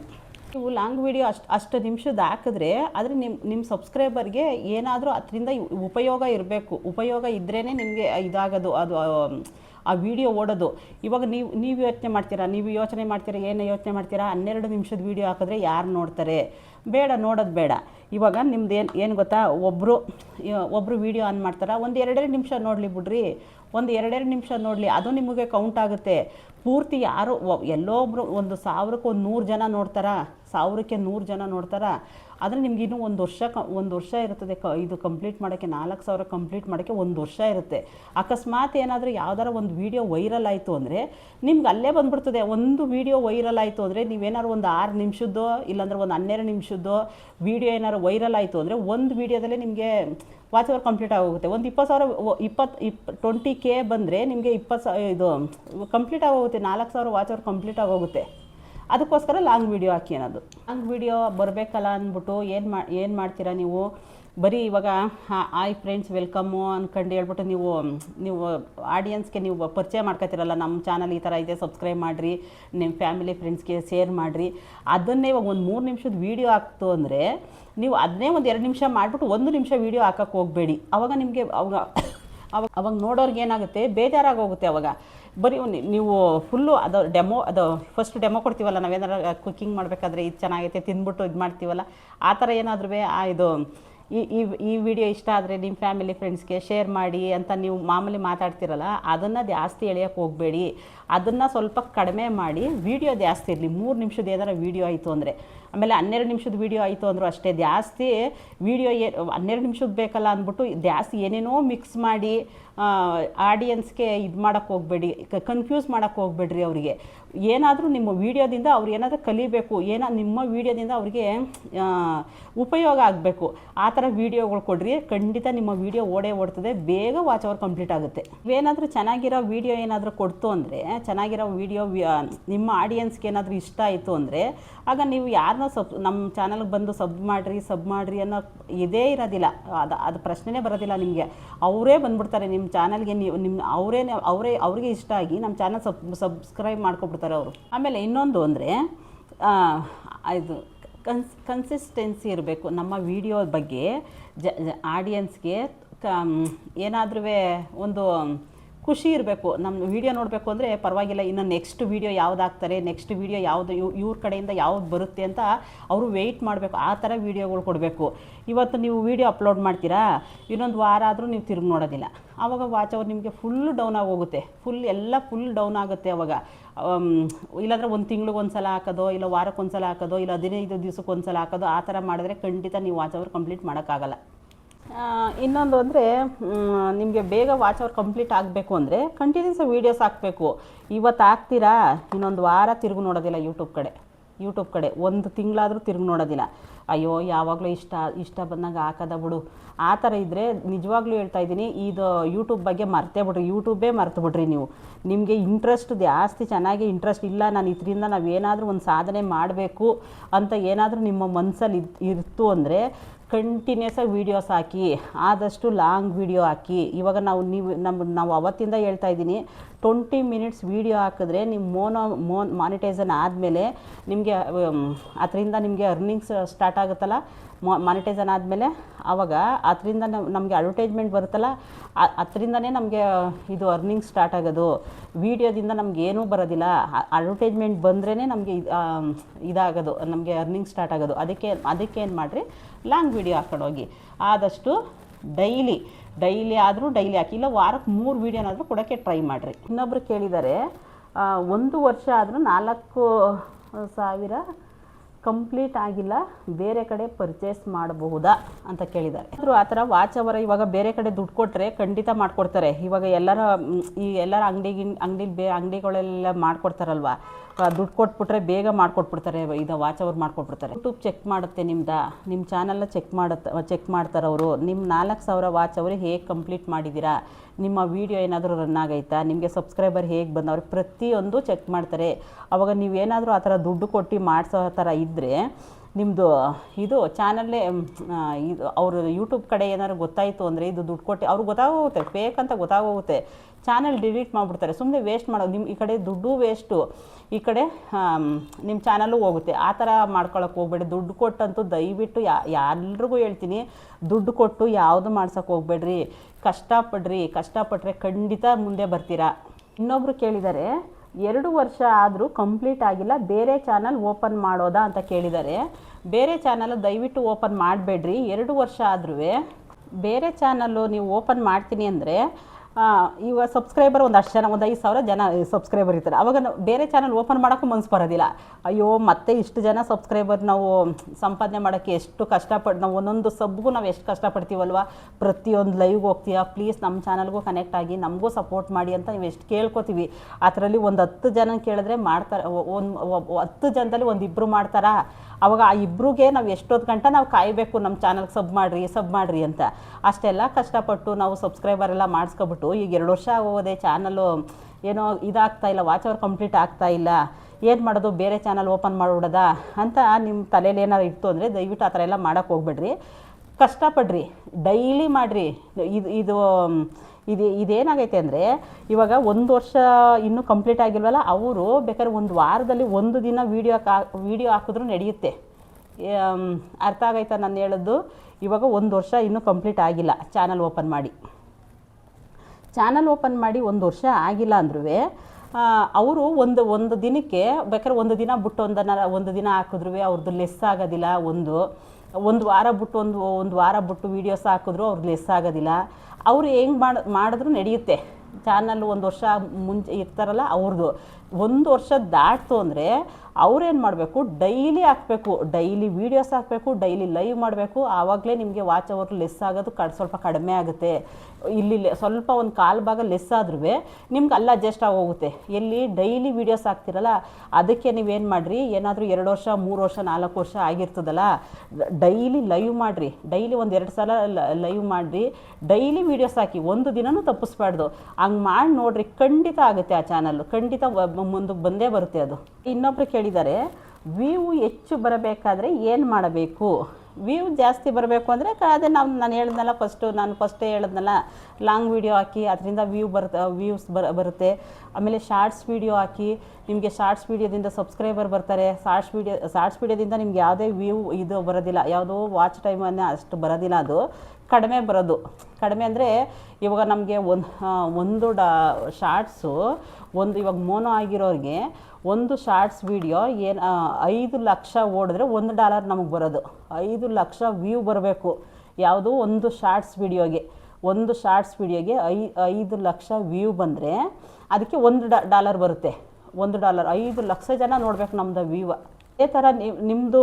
ನೀವು ಲಾಂಗ್ ವೀಡಿಯೋ ಅಷ್ಟು ಅಷ್ಟು ನಿಮಿಷದ ಹಾಕಿದ್ರೆ ಆದರೆ ನಿಮ್ಮ ನಿಮ್ಮ ಸಬ್ಸ್ಕ್ರೈಬರ್ಗೆ ಏನಾದರೂ ಅದರಿಂದ ಉಪಯೋಗ ಇರಬೇಕು. ಉಪಯೋಗ ಇದ್ರೇ ನಿಮಗೆ ಇದಾಗೋದು, ಅದು ಆ, ವಿಡಿಯೋ ಓಡೋದು. ಇವಾಗ ನೀವು ನೀವು ಯೋಚನೆ ಮಾಡ್ತೀರಾ? ನೀವು ಯೋಚನೆ ಮಾಡ್ತೀರಾ? ಏನು ಯೋಚನೆ ಮಾಡ್ತೀರಾ? ಹನ್ನೆರಡು ನಿಮಿಷದ ವಿಡಿಯೋ ಹಾಕಿದ್ರೆ ಯಾರು ನೋಡ್ತಾರೆ? ಬೇಡ, ನೋಡೋದು ಬೇಡ. ಇವಾಗ ನಿಮ್ದು ಏನು ಏನು ಗೊತ್ತಾ? ಒಬ್ಬರು ಒಬ್ಬರು ವೀಡಿಯೋ ಆನ್ ಮಾಡ್ತಾರೆ. ಒಂದು ಎರಡೆರಡು ನಿಮಿಷ ನೋಡಲಿ ಬಿಡ್ರಿ. ಒಂದು ಎರಡೆರಡು ನಿಮಿಷ ನೋಡಲಿ. ಅದು ನಿಮಗೆ ಕೌಂಟ್ ಆಗುತ್ತೆ. ಪೂರ್ತಿ ಯಾರು ಎಲ್ಲೋ ಒಬ್ಬರು ಒಂದು ಸಾವಿರಕ್ಕೆ ಒಂದು ನೂರು ಜನ ನೋಡ್ತಾರಾ. ಸಾವಿರಕ್ಕೆ ನೂರು ಜನ ನೋಡ್ತಾರ. ಆದರೆ ನಿಮ್ಗೆ ಇನ್ನೂ ಒಂದು ವರ್ಷ ಕ, ಒಂದು ವರ್ಷ ಇರ್ತದೆ. ಕ, ಇದು ಕಂಪ್ಲೀಟ್ ಮಾಡೋಕ್ಕೆ, ನಾಲ್ಕು ಸಾವಿರ ಕಂಪ್ಲೀಟ್ ಮಾಡೋಕ್ಕೆ ಒಂದು ವರ್ಷ ಇರುತ್ತೆ. ಅಕಸ್ಮಾತ್ ಏನಾದರೂ ಯಾವ್ದಾರ ಒಂದು ವೀಡಿಯೋ ವೈರಲ್ ಆಯಿತು ಅಂದರೆ ನಿಮ್ಗೆ ಅಲ್ಲೇ ಬಂದ್ಬಿಡ್ತದೆ. ಒಂದು ವೀಡಿಯೋ ವೈರಲ್ ಆಯಿತು ಅಂದರೆ ನೀವೇನಾದ್ರು ಒಂದು ಆರು ನಿಮಿಷದ್ದು, ಇಲ್ಲಾಂದ್ರೆ ಒಂದು ಹನ್ನೆರಡು ನಿಮಿಷದ್ದು ವೀಡಿಯೋ ಏನಾದ್ರು ವೈರಲ್ ಆಯಿತು ಅಂದರೆ ಒಂದು ವಿಡಿಯೋದಲ್ಲೇ ನಿಮಗೆ ವಾಚ್ ಅವರ್ ಕಂಪ್ಲೀಟ್ ಆಗೋಗುತ್ತೆ. ಒಂದು ಇಪ್ಪತ್ತು ಸಾವಿರ, ಇಪ್ಪತ್ತು, ಇಪ್ ಟ್ವೆಂಟಿ ಕೆ ಬಂದರೆ ನಿಮಗೆ ಇಪ್ಪತ್ತು ಸಾವಿರ ಇದು ಕಂಪ್ಲೀಟ್ ಆಗೋಗುತ್ತೆ. ನಾಲ್ಕು ಸಾವಿರ ವಾಚ್ ಅವರ್ ಕಂಪ್ಲೀಟ್ ಆಗೋಗುತ್ತೆ. ಅದಕ್ಕೋಸ್ಕರ ಲಾಂಗ್ ವೀಡಿಯೋ ಹಾಕಿ ಅನ್ನೋದು. ಲಾಂಗ್ ವೀಡಿಯೋ ಬರಬೇಕಲ್ಲ ಅಂದ್ಬಿಟ್ಟು ಏನು ಮಾ, ಏನು ಮಾಡ್ತೀರಾ ನೀವು? ಬರೀ ಇವಾಗ ಆಯ್ ಫ್ರೆಂಡ್ಸ್ ವೆಲ್ಕಮ್ಮು ಅಂದ್ಕೊಂಡು ಹೇಳ್ಬಿಟ್ಟು ನೀವು ನೀವು ಆಡಿಯನ್ಸ್ಗೆ ನೀವು ಪರಿಚಯ ಮಾಡ್ಕೊತಿರಲ್ಲ ನಮ್ಮ ಚಾನಲ್ ಈ ಥರ ಇದೆ ಸಬ್ಸ್ಕ್ರೈಬ್ ಮಾಡಿರಿ ನಿಮ್ಮ ಫ್ಯಾಮಿಲಿ ಫ್ರೆಂಡ್ಸ್ಗೆ ಶೇರ್ ಮಾಡಿರಿ. ಅದನ್ನೇ ಇವಾಗ ಒಂದು ಮೂರು ನಿಮಿಷದ ವೀಡಿಯೋ ಹಾಕ್ತು ಅಂದರೆ, ನೀವು ಅದನ್ನೇ ಒಂದು ಎರಡು ನಿಮಿಷ ಮಾಡಿಬಿಟ್ಟು ಒಂದು ನಿಮಿಷ ವೀಡಿಯೋ ಹಾಕಕ್ಕೆ ಹೋಗಬೇಡಿ. ಅವಾಗ ನಿಮಗೆ ಅವಾಗ ಅವಾಗ ಅವಾಗ ನೋಡೋರ್ಗೆ ಏನಾಗುತ್ತೆ? ಬೇಜಾರಾಗೋಗುತ್ತೆ ಅವಾಗ. ಬರೀ ನೀವು ಫುಲ್ಲು ಅದು ಡೆಮೋ ಅದು ಫಸ್ಟ್ ಡೆಮೋ ಕೊಡ್ತೀವಲ್ಲ, ನಾವೇನಾರ ಕುಕ್ಕಿಂಗ್ ಮಾಡಬೇಕಾದ್ರೆ ಇದು ಚೆನ್ನಾಗೈತೆ, ತಿಂದ್ಬಿಟ್ಟು ಇದು ಮಾಡ್ತೀವಲ್ಲ, ಆ ಥರ ಏನಾದ್ರೂ ಇದು, ಈ ಈ ಈ ವಿಡಿಯೋ ಇಷ್ಟ ಆದರೆ ನಿಮ್ಮ ಫ್ಯಾಮಿಲಿ ಫ್ರೆಂಡ್ಸ್ಗೆ ಶೇರ್ ಮಾಡಿ ಅಂತ ನೀವು ಮಾಮೂಲಿ ಮಾತಾಡ್ತಿರಲ್ಲ, ಅದನ್ನು ಜಾಸ್ತಿ ಎಳೆಯೋಕ್ಕೆ ಹೋಗಬೇಡಿ. ಅದನ್ನು ಸ್ವಲ್ಪ ಕಡಿಮೆ ಮಾಡಿ ವಿಡಿಯೋ ಜಾಸ್ತಿ ಇರಲಿ, ಮೂರು ನಿಮಿಷದ ಏನಾರ ವಿಡಿಯೋ ಆಯಿತು ಅಂದರೆ ಆಮೇಲೆ ಹನ್ನೆರಡು ನಿಮಿಷದ ವಿಡಿಯೋ ಆಯಿತು ಅಂದರು ಅಷ್ಟೇ. ಜಾಸ್ತಿ ವಿಡಿಯೋ ಏ, ಹನ್ನೆರಡು ನಿಮಿಷದ ಬೇಕಲ್ಲ ಅಂದ್ಬಿಟ್ಟು ಜಾಸ್ತಿ ಏನೇನೋ ಮಿಕ್ಸ್ ಮಾಡಿ ಆಡಿಯನ್ಸ್ಗೆ ಇದು ಮಾಡೋಕ್ಕೆ ಹೋಗಬೇಡಿ ಕನ್ಫ್ಯೂಸ್ ಮಾಡೋಕ್ಕೆ ಹೋಗ್ಬೇಡ್ರಿ ಅವರಿಗೆ. ಏನಾದರೂ ನಿಮ್ಮ ವೀಡಿಯೋದಿಂದ ಅವ್ರು ಏನಾದರೂ ಕಲಿಬೇಕು, ಏನೋ ನಿಮ್ಮ ವೀಡಿಯೋದಿಂದ ಅವ್ರಿಗೆ ಉಪಯೋಗ ಆಗಬೇಕು. ಆ ಥರ ವೀಡಿಯೋಗಳು ಕೊಡ್ರಿ, ಖಂಡಿತ ನಿಮ್ಮ ವೀಡಿಯೋ ಓಡೇ ಓಡ್ತದೆ, ಬೇಗ ವಾಚ್ ಅವರ್ ಕಂಪ್ಲೀಟ್ ಆಗುತ್ತೆ. ಏನಾದರೂ ಚೆನ್ನಾಗಿರೋ ವೀಡಿಯೋ ಏನಾದರೂ ಕೊಡ್ತು ಅಂದರೆ, ಚೆನ್ನಾಗಿರೋ ವೀಡಿಯೋ ನಿಮ್ಮ ಆಡಿಯನ್ಸ್ಗೆ ಏನಾದರೂ ಇಷ್ಟ ಆಯಿತು ಅಂದರೆ, ಆಗ ನೀವು ಯಾರನ್ನ ಸಬ್, ನಮ್ಮ ಚಾನಲ್ಗೆ ಬಂದು ಸಬ್ ಮಾಡಿರಿ ಸಬ್ ಮಾಡಿರಿ ಅನ್ನೋ ಇದೇ ಇರೋದಿಲ್ಲ. ಅದು ಅದು ಪ್ರಶ್ನೆನೇ ಬರೋದಿಲ್ಲ ನಿಮಗೆ. ಅವರೇ ಬಂದ್ಬಿಡ್ತಾರೆ ನಿಮ್ಮ ಚಾನಲ್ಗೆ, ನೀವು, ನಿಮ್ಮ ಅವರೇ ಅವರೇ, ಅವ್ರಿಗೆ ಇಷ್ಟ ಆಗಿ ನಮ್ಮ ಚಾನಲ್ ಸಬ್, ಸಬ್ಸ್ಕ್ರೈಬ್ ಮಾಡ್ಕೊಬಿಡ್ತಾರೆ. ಅವರು. ಆಮೇಲೆ ಇನ್ನೊಂದು ಅಂದರೆ ಇದು ಕನ್ಸ್ ಕನ್ಸಿಸ್ಟೆನ್ಸಿ ಇರಬೇಕು. ನಮ್ಮ ವಿಡಿಯೋ ಬಗ್ಗೆ ಜ ಆಡಿಯನ್ಸ್ಗೆ ಕ ಏನಾದರೂ ಒಂದು ಖುಷಿ ಇರಬೇಕು. ನಮ್ಮ ವಿಡಿಯೋ ನೋಡಬೇಕು ಅಂದರೆ ಪರವಾಗಿಲ್ಲ, ಇನ್ನು ನೆಕ್ಸ್ಟ್ ವಿಡಿಯೋ ಯಾವ್ದು ಹಾಕ್ತಾರೆ ನೆಕ್ಸ್ಟ್ ವಿಡಿಯೋ ಯಾವುದು ಇವ್ ಇವ್ರ ಕಡೆಯಿಂದ ಯಾವ್ದು ಬರುತ್ತೆ ಅಂತ ಅವರು ವೆಯ್ಟ್ ಮಾಡಬೇಕು. ಆ ಥರ ವೀಡಿಯೋಗಳು ಕೊಡಬೇಕು. ಇವತ್ತು ನೀವು ವೀಡಿಯೋ ಅಪ್ಲೋಡ್ ಮಾಡ್ತೀರಾ? ಇನ್ನೊಂದು ವಾರ ಆದರೂ ನೀವು ತಿರುಗಿ ನೋಡೋದಿಲ್ಲ. ಆವಾಗ ವಾಚ್ ಅವ್ರು ನಿಮಗೆ ಫುಲ್ ಡೌನ್ ಆಗೋಗುತ್ತೆ ಫುಲ್ ಎಲ್ಲ ಫುಲ್ ಡೌನ್ ಆಗುತ್ತೆ ಅವಾಗ. ಇಲ್ಲಾಂದ್ರೆ ಒಂದು ತಿಂಗ್ಳಿಗೆ ಒಂದು ಸಲ ಹಾಕೋದೋ, ಇಲ್ಲ ವಾರಕ್ಕೆ ಒಂದು ಸಲ ಹಾಕೋದೋ, ಇಲ್ಲ ಹದಿನೈದು ದಿವ್ಸಕ್ಕೆ ಒಂದು ಸಲ ಹಾಕೋದು, ಆ ಥರ ಮಾಡಿದ್ರೆ ಖಂಡಿತ ನೀವು ವಾಚ್ ಅವರ್ ಕಂಪ್ಲೀಟ್ ಮಾಡೋಕ್ಕಾಗಲ್ಲ. ಇನ್ನೊಂದು ಅಂದರೆ ನಿಮಗೆ ಬೇಗ ವಾಚ್ ಅವರ್ ಕಂಪ್ಲೀಟ್ ಆಗಬೇಕು ಅಂದರೆ ಕಂಟಿನ್ಯೂಸ್ ವೀಡಿಯೋಸ್ ಹಾಕಬೇಕು. ಇವತ್ತು ಹಾಕ್ತೀರಾ? ಇನ್ನೊಂದು ವಾರ ತಿರುಗು ನೋಡೋದಿಲ್ಲ ಯೂಟ್ಯೂಬ್ ಕಡೆ. ಯೂಟ್ಯೂಬ್ ಕಡೆ. ಒಂದು ತಿಂಗಳಾದರೂ ತಿರುಗಿ ನೋಡೋದಿಲ್ಲ. ಅಯ್ಯೋ, ಯಾವಾಗಲೂ ಇಷ್ಟ ಇಷ್ಟ ಬಂದಾಗ ಹಾಕದ ಬಿಡು. ಆ ಥರ ಇದ್ದರೆ ನಿಜವಾಗ್ಲೂ ಹೇಳ್ತಾ ಇದ್ದೀನಿ, ಇದು ಯೂಟ್ಯೂಬ್ ಬಗ್ಗೆ ಮರ್ತೇ ಬಿಡ್ರಿ. ಯೂಟ್ಯೂಬೇ ಮರ್ತು ಬಿಡ್ರಿ ನೀವು. ನಿಮಗೆ ಇಂಟ್ರೆಸ್ಟ್ ಜಾಸ್ತಿ, ಚೆನ್ನಾಗಿ ಇಂಟ್ರೆಸ್ಟ್ ಇಲ್ಲ. ನಾನು ಇದರಿಂದ ನಾವು ಏನಾದರೂ ಒಂದು ಸಾಧನೆ ಮಾಡಬೇಕು ಅಂತ ಏನಾದರೂ ನಿಮ್ಮ ಮನಸ್ಸಲ್ಲಿ ಇತ್ತು ಅಂದರೆ ಕಂಟಿನ್ಯೂಸ್ ಆಗಿ ವೀಡಿಯೋಸ್ ಹಾಕಿ, ಆದಷ್ಟು ಲಾಂಗ್ ವೀಡಿಯೋ ಹಾಕಿ. ಇವಾಗ ನಾವು ನೀವು ನಮ್ಮ ನಾವು ಅವತ್ತಿಂದ ಹೇಳ್ತಾ ಇದ್ದೀನಿ ಟ್ವೆಂಟಿ ಮಿನಿಟ್ಸ್ ವೀಡಿಯೋ ಹಾಕಿದ್ರೆ ನಿಮ್ಮ ಮೋನೋ ಮೋನ್ ಮಾನಿಟೈಸನ್ ಆದಮೇಲೆ ನಿಮಗೆ ಅದರಿಂದ ನಿಮಗೆ ಅರ್ನಿಂಗ್ಸ್ ಸ್ಟಾರ್ಟ್ ಆಗುತ್ತಲ್ಲ? ಮಾನಿಟೈಸನ್ ಆದಮೇಲೆ ಆವಾಗ ಅದರಿಂದ ನಮಗೆ ಅಡ್ವರ್ಟೈಸ್ಮೆಂಟ್ ಬರುತ್ತಲ್ಲ? ಅದರಿಂದನೇ ನಮಗೆ ಇದು ಅರ್ನಿಂಗ್ ಸ್ಟಾರ್ಟ್ ಆಗೋದು. ವೀಡಿಯೋದಿಂದ ನಮ್ಗೆ ಏನೂ ಬರೋದಿಲ್ಲ. ಅಡ್ವರ್ಟೈಸ್ಮೆಂಟ್ ಬಂದ್ರೇ ನಮಗೆ ಇದಾಗೋದು, ನಮಗೆ ಅರ್ನಿಂಗ್ ಸ್ಟಾರ್ಟ್ ಆಗೋದು. ಅದಕ್ಕೆ ಅದಕ್ಕೆ ಏನು ಮಾಡಿರಿ? ಲಾಂಗ್ ವೀಡಿಯೋ ಹಾಕ್ಕೊಂಡೋಗಿ ಆದಷ್ಟು ಡೈಲಿ ಡೈಲಿ ಆದರೂ ಡೈಲಿ ಹಾಕಿ, ಇಲ್ಲ ವಾರಕ್ಕೆ ಮೂರು ವೀಡಿಯೋನಾದರೂ ಕೊಡೋಕ್ಕೆ ಟ್ರೈ ಮಾಡಿರಿ. ಇನ್ನೊಬ್ರು ಕೇಳಿದ್ದಾರೆ ಒಂದು ವರ್ಷ ಆದರೂ ನಾಲ್ಕು ಸಾವಿರ ಕಂಪ್ಲೀಟ್ ಆಗಿಲ್ಲ, ಬೇರೆ ಕಡೆ ಪರ್ಚೇಸ್ ಮಾಡಬಹುದಾ ಅಂತ ಕೇಳಿದ್ದಾರೆ ಆದರೂ ಆ ಥರ ವಾಚ್ ಅವರ ಇವಾಗ ಬೇರೆ ಕಡೆ ದುಡ್ಡು ಕೊಟ್ಟರೆ ಖಂಡಿತ ಮಾಡಿಕೊಡ್ತಾರೆ. ಇವಾಗ ಎಲ್ಲರ, ಈ ಎಲ್ಲರ ಅಂಗಡಿಗಿನ್, ಅಂಗಡಿ ಬೇ, ಅಂಗಡಿಗಳೆಲ್ಲ ಮಾಡಿಕೊಡ್ತಾರಲ್ವ? ದುಡ್ಡು ಕೊಟ್ಬಿಟ್ರೆ ಬೇಗ ಮಾಡ್ಕೊಟ್ಬಿಡ್ತಾರೆ, ಇದು ವಾಚ್ ಅವರ್ ಮಾಡ್ಕೊಟ್ಬಿಡ್ತಾರೆ. ಯೂಟ್ಯೂಬ್ ಚೆಕ್ ಮಾಡುತ್ತೆ ನಿಮ್ದ ನಿಮ್ಮ ಚಾನಲ್ನ ಚೆಕ್ ಮಾಡುತ್ತೆ ಚೆಕ್ ಮಾಡ್ತಾರೆ ಅವರು. ನಿಮ್ಮ ನಾಲ್ಕು ಸಾವಿರ ವಾಚ್ ಅವರು ಹೇಗೆ ಕಂಪ್ಲೀಟ್ ಮಾಡಿದ್ದೀರಾ ನಿಮ್ಮ ವೀಡಿಯೋ ಏನಾದರೂ ರನ್ ಆಗೈತಾ? ನಿಮಗೆ ಸಬ್ಸ್ಕ್ರೈಬರ್ ಹೇಗೆ ಬಂದವ್ರು? ಪ್ರತಿಯೊಂದು ಚೆಕ್ ಮಾಡ್ತಾರೆ. ಅವಾಗ ನೀವೇನಾದರೂ ಆ ಥರ ದುಡ್ಡು ಕೊಟ್ಟು ಮಾಡಿಸೋ ಥರ ಇದ್ದರೆ ನಿಮ್ಮದು ಇದು ಚಾನಲ್ಲೇ ಇದು ಅವರು ಯೂಟ್ಯೂಬ್ ಕಡೆ ಏನಾದ್ರು ಗೊತ್ತಾಯಿತು ಅಂದರೆ ಇದು ದುಡ್ಡು ಕೊಟ್ಟು ಅವ್ರಿಗೆ ಗೊತ್ತಾಗೋಗುತ್ತೆ ಫೇಕ್ ಅಂತ ಗೊತ್ತಾಗೋಗುತ್ತೆ. ಚಾನಲ್ ಡಿಲೀಟ್ ಮಾಡಿಬಿಡ್ತಾರೆ. ಸುಮ್ಮನೆ ವೇಸ್ಟ್ ಮಾಡೋದು ನಿಮ್ಮ ಈ ಕಡೆ ದುಡ್ಡು ವೇಸ್ಟು ಈ ಕಡೆ ನಿಮ್ಮ ಚಾನಲ್ಲು ಹೋಗುತ್ತೆ. ಆ ಥರ ಮಾಡ್ಕೊಳಕ್ಕೆ ಹೋಗ್ಬೇಡಿ. ದುಡ್ಡು ಕೊಟ್ಟಂತೂ ದಯವಿಟ್ಟು ಯಾ ಎಲ್ರಿಗೂ ಹೇಳ್ತೀನಿ, ದುಡ್ಡು ಕೊಟ್ಟು ಯಾವುದು ಮಾಡ್ಸೋಕೆ ಹೋಗ್ಬೇಡ್ರಿ. ಕಷ್ಟಪಡ್ರಿ ಕಷ್ಟಪಟ್ಟರೆ ಖಂಡಿತ ಮುಂದೆ ಬರ್ತೀರಾ. ಇನ್ನೊಬ್ರು ಕೇಳಿದ್ದಾರೆ ಎರಡು ವರ್ಷ ಆದರೂ ಕಂಪ್ಲೀಟ್ ಆಗಿಲ್ಲ. ಬೇರೆ ಚಾನಲ್ ಓಪನ್ ಮಾಡೋದಾ ಅಂತ ಕೇಳಿದ್ದಾರೆ ಬೇರೆ ಚಾನಲ್ ದಯವಿಟ್ಟು ಓಪನ್ ಮಾಡಬೇಡ್ರಿ. ಎರಡು ವರ್ಷ ಆದ್ರೂ ಬೇರೆ ಚಾನಲ್ಲು ನೀವು ಓಪನ್ ಮಾಡ್ತೀನಿ ಅಂದರೆ ಇವಾಗ ಸಬ್ಸ್ಕ್ರೈಬರ್ ಒಂದು ಅಷ್ಟು ಜನ, ಒಂದು ಐದು ಸಾವಿರ ಜನ ಸಬ್ಸ್ಕ್ರೈಬರ್ ಇರ್ತಾರೆ. ಅವಾಗ ಬೇರೆ ಚಾನಲ್ ಓಪನ್ ಮಾಡೋಕ್ಕೂ ಮನ್ಸು ಬರೋದಿಲ್ಲ. ಅಯ್ಯೋ, ಮತ್ತೆ ಇಷ್ಟು ಜನ ಸಬ್ಸ್ಕ್ರೈಬರ್ ನಾವು ಸಂಪಾದನೆ ಮಾಡೋಕ್ಕೆ ಎಷ್ಟು ಕಷ್ಟಪಟ್ಟು ನಾವು ಒಂದೊಂದು ಸಬ್ಗೂ ನಾವು ಎಷ್ಟು ಕಷ್ಟಪಡ್ತೀವಲ್ವ? ಪ್ರತಿಯೊಂದು ಲೈವ್ಗೆ ಹೋಗ್ತೀಯಾ? ಪ್ಲೀಸ್ ನಮ್ಮ ಚಾನಲ್ಗೂ ಕನೆಕ್ಟ್ ಆಗಿ, ನಮಗೂ ಸಪೋರ್ಟ್ ಮಾಡಿ ಅಂತ ನೀವು ಎಷ್ಟು ಕೇಳ್ಕೊತೀವಿ. ಅದರಲ್ಲಿ ಒಂದು ಹತ್ತು ಜನ ಕೇಳಿದ್ರೆ ಮಾಡ್ತಾರೆ, ಒಂದು ಹತ್ತು ಜನದಲ್ಲಿ ಒಂದು ಇಬ್ಬರು ಮಾಡ್ತಾರಾ? ಅವಾಗ ಆ ಇಬ್ಬರಿಗೆ ನಾವು ಎಷ್ಟೊತ್ತು ಗಂಟ ನಾವು ಕಾಯಬೇಕು ನಮ್ಮ ಚಾನಲ್ಗೆ ಸಬ್ ಮಾಡಿರಿ ಸಬ್ ಮಾಡಿರಿ ಅಂತ. ಅಷ್ಟೆಲ್ಲ ಕಷ್ಟಪಟ್ಟು ನಾವು ಸಬ್ಸ್ಕ್ರೈಬರ್ ಎಲ್ಲ ಮಾಡಿಸ್ಕೊಬಿಟ್ಟು ಈಗ ಎರಡು ವರ್ಷ ಆಗೋದೆ ಚಾನಲು ಏನೋ ಇದಾಗ್ತಾ ಇಲ್ಲ ವಾಚ್ ಅವರ್ ಕಂಪ್ಲೀಟ್ ಆಗ್ತಾ ಇಲ್ಲ. ಏನು ಮಾಡೋದು, ಬೇರೆ ಚಾನಲ್ ಓಪನ್ ಮಾಡಿಬಿಡೋದಾ ಅಂತ ನಿಮ್ಮ ತಲೆಯಲ್ಲಿ ಏನಾರು ಇತ್ತು ಅಂದರೆ ದಯವಿಟ್ಟು ಆ ಥರ ಎಲ್ಲ ಮಾಡೋಕ್ಕೆ ಹೋಗ್ಬೇಡ್ರಿ. ಕಷ್ಟಪಡ್ರಿ ಡೈಲಿ ಮಾಡಿರಿ. ಇದು ಇದು ಇದು ಇದೇನಾಗೈತೆ ಅಂದರೆ ಇವಾಗ ಒಂದು ವರ್ಷ ಇನ್ನೂ ಕಂಪ್ಲೀಟ್ ಆಗಿಲ್ವಲ್ಲ, ಅವರು ಬೇಕಾದ್ರೆ ಒಂದು ವಾರದಲ್ಲಿ ಒಂದು ದಿನ ವೀಡಿಯೋ ಕಾ ವೀಡಿಯೋ ಹಾಕಿದ್ರೂ ನಡೆಯುತ್ತೆ. ಅರ್ಥ ಆಗೈತಾ ನಾನು ಹೇಳೋದು? ಇವಾಗ ಒಂದು ವರ್ಷ ಇನ್ನೂ ಕಂಪ್ಲೀಟ್ ಆಗಿಲ್ಲ ಚಾನಲ್ ಓಪನ್ ಮಾಡಿ. ಚಾನಲ್ ಓಪನ್ ಮಾಡಿ ಒಂದು ವರ್ಷ ಆಗಿಲ್ಲ ಅಂದ್ರೂ ಅವರು ಒಂದು ಒಂದು ದಿನಕ್ಕೆ ಬೇಕಾದ್ರೆ ಒಂದು ದಿನ ಬಿಟ್ಟು ಒಂದನ್ನ ಒಂದು ದಿನ ಹಾಕಿದ್ರು ಅವ್ರದ್ದು ಲೆಸ್ ಆಗೋದಿಲ್ಲ ಒಂದು. ಒಂದು ವಾರ ಬಿಟ್ಟು ಒಂದು ಒಂದು ವಾರ ಬಿಟ್ಟು ವೀಡಿಯೋಸ್ ಹಾಕಿದ್ರು ಅವ್ರು ಲೆಸ್ ಆಗೋದಿಲ್ಲ. ಅವರು ಹೆಂಗೆ ಮಾಡಿ, ಮಾಡಿದ್ರು ನಡೆಯುತ್ತೆ. ಚಾನಲ್ ಒಂದು ವರ್ಷ ಮುಂಚೆ ಇರ್ತಾರಲ್ಲ ಅವ್ರದ್ದು ಒಂದು ವರ್ಷ ದಾಟ್ತು ಅಂದರೆ ಅವ್ರೇನು ಮಾಡಬೇಕು? ಡೈಲಿ ಹಾಕಬೇಕು. ಡೈಲಿ ವೀಡಿಯೋಸ್ ಹಾಕಬೇಕು, ಡೈಲಿ ಲೈವ್ ಮಾಡಬೇಕು. ಆವಾಗಲೇ ನಿಮಗೆ ವಾಚ್ ಅವರ್ ಲೆಸ್ ಆಗೋದು ಕಡ್, ಸ್ವಲ್ಪ ಕಡಿಮೆ ಆಗುತ್ತೆ. ಇಲ್ಲಿ ಸ್ವಲ್ಪ ಒಂದು ಕಾಲು ಭಾಗ ಲೆಸ್ ಆದ್ರೂ ನಿಮ್ಗೆ ಅಲ್ಲಿ ಅಡ್ಜಸ್ಟ್ ಆಗೋಗುತ್ತೆ. ಎಲ್ಲಿ ಡೈಲಿ ವೀಡಿಯೋಸ್ ಹಾಕ್ತಿರಲ್ಲ, ಅದಕ್ಕೆ ನೀವೇನು ಮಾಡಿರಿ? ಏನಾದರೂ ಎರಡು ವರ್ಷ, ಮೂರು ವರ್ಷ, ನಾಲ್ಕು ವರ್ಷ ಆಗಿರ್ತದಲ್ಲ, ಡೈಲಿ ಲೈವ್ ಮಾಡಿರಿ. ಡೈಲಿ ಒಂದು ಎರಡು ಸಲ ಲೈವ್ ಮಾಡಿರಿ. ಡೈಲಿ ವೀಡಿಯೋಸ್ ಹಾಕಿ ಒಂದು ದಿನವೂ ತಪ್ಪಿಸ್ಬಾರ್ದು. ಹಂಗೆ ಮಾಡಿ ನೋಡಿರಿ, ಖಂಡಿತ ಆಗುತ್ತೆ ಆ ಚಾನಲ್ ಖಂಡಿತ ಮುಂದಕ್ಕೆ ಬಂದೇ ಬರುತ್ತೆ ಅದು. ಇನ್ನೊಬ್ರು ಕೇಳಿದ್ದಾರೆ ವ್ಯೂ ಹೆಚ್ಚು ಬರಬೇಕಾದ್ರೆ ಏನು ಮಾಡಬೇಕು? ವ್ಯೂ ಜಾಸ್ತಿ ಬರಬೇಕು ಅಂದರೆ ಅದೇ ನಾವು ನಾನು ಹೇಳಿದ್ನಲ್ಲ ಫಸ್ಟು ನಾನು ಫಸ್ಟೇ ಹೇಳಿದ್ನಲ್ಲ ಲಾಂಗ್ ವೀಡಿಯೋ ಹಾಕಿ, ಅದರಿಂದ ವ್ಯೂ ಬರುತ್ತೆ ವ್ಯೂಸ್ ಬರ ಬರುತ್ತೆ. ಆಮೇಲೆ ಶಾರ್ಟ್ಸ್ ವೀಡಿಯೋ ಹಾಕಿ, ನಿಮಗೆ ಶಾರ್ಟ್ಸ್ ವೀಡಿಯೋದಿಂದ ಸಬ್ಸ್ಕ್ರೈಬರ್ ಬರ್ತಾರೆ. ಶಾರ್ಟ್ಸ್ ವೀಡಿಯೋ ಶಾರ್ಟ್ಸ್ ವೀಡಿಯೋದಿಂದ ನಿಮ್ಗೆ ಯಾವುದೇ ವ್ಯೂ ಇದು ಬರೋದಿಲ್ಲ. ಯಾವುದೋ ವಾಚ್ ಟೈಮನ್ನು ಅಷ್ಟು ಬರೋದಿಲ್ಲ ಅದು. ಕಡಿಮೆ ಬರೋದು. ಕಡಿಮೆ ಅಂದರೆ ಇವಾಗ ನಮಗೆ ಒಂದು ಒಂದು ಡಾ ಶಾರ್ಟ್ಸು ಒಂದು ಇವಾಗ ಮೋನೋ ಆಗಿರೋರಿಗೆ ಒಂದು ಶಾರ್ಟ್ಸ್ ವೀಡಿಯೋ ಏನು ಐದು ಲಕ್ಷ ಓಡಿದ್ರೆ ಒಂದು ಡಾಲರ್ ನಮಗೆ ಬರೋದು. ಐದು ಲಕ್ಷ ವ್ಯೂ ಬರಬೇಕು. ಯಾವುದು? ಒಂದು ಶಾರ್ಟ್ಸ್ ವೀಡಿಯೋಗೆ ಒಂದು ಶಾರ್ಟ್ಸ್ ವೀಡಿಯೋಗೆ ಐ, ಐದು ಲಕ್ಷ ವ್ಯೂ ಬಂದರೆ ಅದಕ್ಕೆ ಒಂದು ಡಾಲರ್ ಬರುತ್ತೆ. ಒಂದು ಡಾಲರ್ ಐದು ಲಕ್ಷ ಜನ ನೋಡ್ಬೇಕು ನಮ್ಮದು ವ್ಯೂವ ಅದೇ ಥರ ನಿಮ್ಮದು